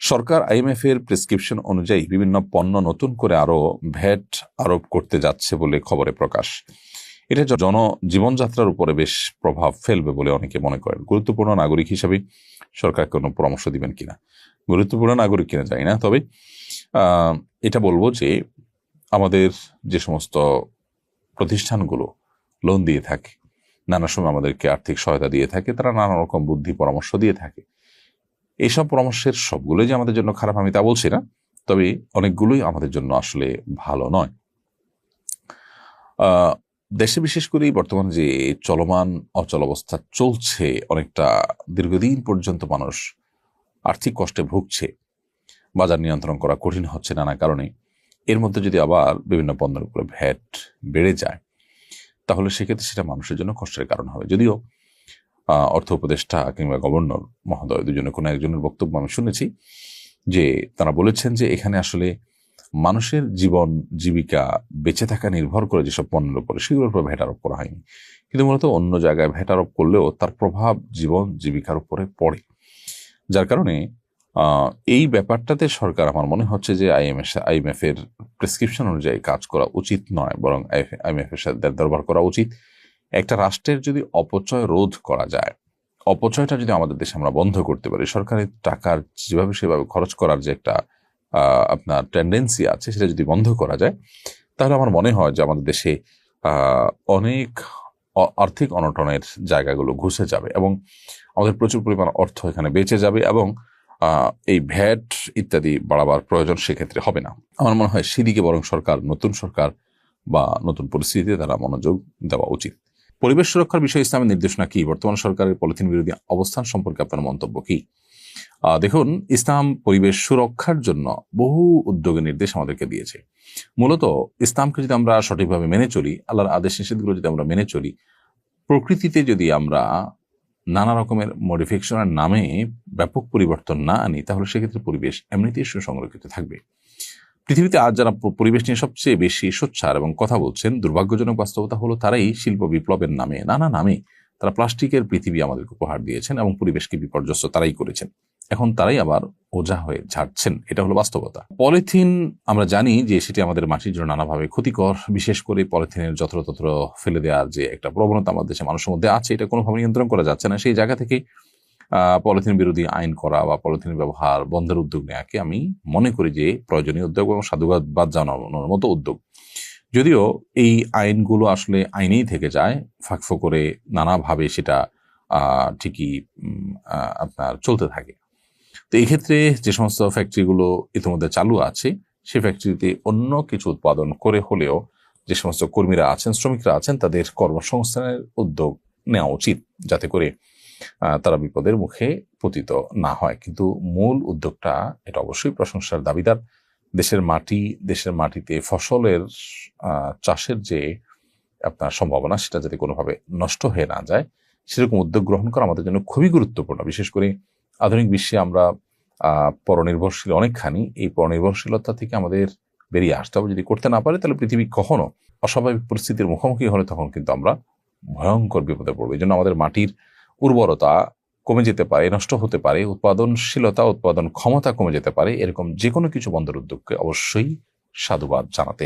সরকার IMF এর prescription অনুযায়ী বিভিন্ন পণ্য নতুন করে আরও ভ্যাট আরোপ করতে যাচ্ছে বলে খবরে প্রকাশ। এটা জন জীবনযাত্রার উপরে বেশ প্রভাব ফেলবে বলে অনেকে মনে করেন। গুরুত্বপূর্ণ নাগরিক হিসাবে সরকার কোনো পরামর্শ দিবেন কিনা? গুরুত্বপূর্ণ নাগরিক কিনা জানি না, তবে এটা বলব যে আমাদের যে সমস্ত প্রতিষ্ঠানগুলো লোন দিয়ে থাকে, নানা সময় আমাদেরকে আর্থিক সহায়তা দিয়ে থাকে, তারা নানা রকম বুদ্ধি পরামর্শ দিয়ে থাকে। এইসব পরামর্শের সবগুলোই যে আমাদের জন্য খারাপ আমি তা বলছি না, তবে অনেকগুলোই আমাদের জন্য আসলে ভালো নয়। দেশে বিশেষ করে বর্তমান যে চলমান অচল অবস্থা চলছে, অনেকটা দীর্ঘদিন পর্যন্ত মানুষ আর্থিক কষ্টে ভুগছে, বাজার নিয়ন্ত্রণ করা কঠিন হচ্ছে নানা কারণে। এর মধ্যে যদি আবার বিভিন্ন পণ্যের উপরে ভ্যাট বেড়ে যায়, তাহলে সেক্ষেত্রে সেটা মানুষের জন্য কষ্টের কারণ হবে। যদিও অর্থ উপদেষ্টা কিংবা গভর্নর মহোদয় দুজনে কোনো একজনের বক্তব্য আমি শুনেছি যে তারা বলেছেন যে এখানে আসলে মানুষের জীবন, জীবিকা বেঁচে থাকা নির্ভর করে যেসব পণ্যের উপরে, সেগুলোর উপর ভ্যাট আরোপ করা হয়নি। কিন্তু মূলত অন্য জায়গায় ভ্যাট আরোপ করলেও তার প্রভাব জীবন, জীবিকার উপরে পড়ে। যার কারণে এই ব্যাপারটাতে সরকার আমার মনে হচ্ছে যে আইএমএস আইএমএফ এর প্রেসক্রিপশন অনুযায়ী কাজ করা উচিত নয়, বরং আইএমএফ এর সাথে দরবার করা উচিত। একটা রাষ্ট্রের যদি অপচয় রোধ করা যায়, অপচয়টা যদি আমাদের দেশে আমরা বন্ধ করতে পারি সরকারের টাকার যেভাবে সেভাবে খরচ করার যে একটা আপনার টেন্ডেন্সি আছে, সেটা যদি বন্ধ করা যায়, তাহলে আমার মনে হয় যে আমাদের দেশে অনেক আর্থিক অনটনের জায়গাগুলো ঘুষে যাবে এবং আমাদের প্রচুর পরিমাণ অর্থ এখানে বেঁচে যাবে এবং এই ভ্যাট ইত্যাদি বাড়াবার প্রয়োজন সেক্ষেত্রে হবে না। আমার মনে হয় সেদিকে বরং সরকার, নতুন সরকার বা নতুন পরিস্থিতিতে তারা মনোযোগ দেওয়া উচিত। পরিবেশ সুরক্ষার বিষয়ে ইসলামের নির্দেশনা কি? বর্তমান সরকারের পলিথিন বিরোধী অবস্থান সম্পর্কে আপনার মন্তব্য কি? দেখুন, ইসলাম পরিবেশ সুরক্ষার জন্য বহু উদ্যোগের নির্দেশ আমাদেরকে দিয়েছে। মূলত ইসলামকে যদি আমরা সঠিকভাবে মেনে চলি, আল্লাহর আদেশ নিষেধগুলো যদি আমরা মেনে চলি, প্রকৃতিতে যদি আমরা নানা রকমের মডিফিকেশনের নামে ব্যাপক পরিবর্তন না আনি, তাহলে সেক্ষেত্রে পরিবেশ এমনিতেই সুসংরক্ষিত থাকবে। পৃথিবীতে আজ যারা পরিবেশ নিয়ে সবচেয়ে বেশি সোচ্চার এবং কথা বলছেন, দুর্ভাগ্যজনক বাস্তবতা হলো তারাই শিল্প বিপ্লবের নামে, নানা নামে তারা প্লাস্টিকের পৃথিবী আমাদেরকে উপহার দিয়েছেন এবং পরিবেশকে বিপর্যস্ত তারাই করেছেন। এখন তারাই আবার ওঝা হয়ে ঝাড়ছেন, এটা হলো বাস্তবতা। পলিথিন, আমরা জানি যে সেটি আমাদের মাটির জন্য নানাভাবে ক্ষতিকর, বিশেষ করে পলিথিনের যত্রতত্র ফেলে দেওয়ার যে একটা প্রবণতা আমাদের দেশে মানুষের মধ্যে আছে, এটা কোনোভাবে নিয়ন্ত্রণ করা যাচ্ছে না। সেই জায়গা থেকে পলিথিন বিরোধী আইন করা বা পলিথিন ব্যবহার বন্ধের উদ্যোগ নেওয়াকে আমি মনে করি যে প্রয়োজনীয় উদ্যোগ এবং সাধুবাদ জানানোর মতো উদ্যোগ। যদিও এই আইনগুলো আসলে আইনেই থেকে যায়, ফাঁকফো করে নানাভাবে সেটা ঠিকই আপনার চলতে থাকে। তো এই ক্ষেত্রে যে সমস্ত ফ্যাক্টরিগুলো ইতিমধ্যে চালু আছে সেই ফ্যাক্টরিতে অন্য কিছু উৎপাদন করে হলেও যে সমস্ত কর্মীরা আছেন, শ্রমিকরা আছেন, তাদের কর্মসংস্থানের উদ্যোগ নেওয়া উচিত, যাতে করে তারা বিপদের মুখে পতিত না হয়। কিন্তু মূল উদ্যোগটা এটা অবশ্যই প্রশংসার দাবিদার। দেশের মাটি, দেশের মাটিতে ফসলের চাষের যে আপনার সম্ভাবনা, সেটা যাতে কোনোভাবে নষ্ট হয়ে না যায়, সেরকম উদ্যোগ গ্রহণ করা আমাদের জন্য খুবই গুরুত্বপূর্ণ। বিশেষ করে আধুনিক বিশ্বে আমরা পরনির্ভরশীল অনেকখানি। এই পরনির্ভরশীলতা থেকে আমাদের বেরিয়ে আসতে হবে। যদি করতে না পারে, তাহলে পৃথিবী কখনো অস্বাভাবিক পরিস্থিতির মুখোমুখি হলে তখন কিন্তু আমরা ভয়ঙ্কর বিপদে পড়ব। এই জন্য আমাদের মাটির উর্বরতা কমে যেতে পারে, নষ্ট হতে পারে, উৎপাদনশীলতা, উৎপাদন ক্ষমতা কমে যেতে পারে, এরকম যে কোনো কিছু বন্দর উদ্যোগকে অবশ্যই সাধুবাদ জানাতে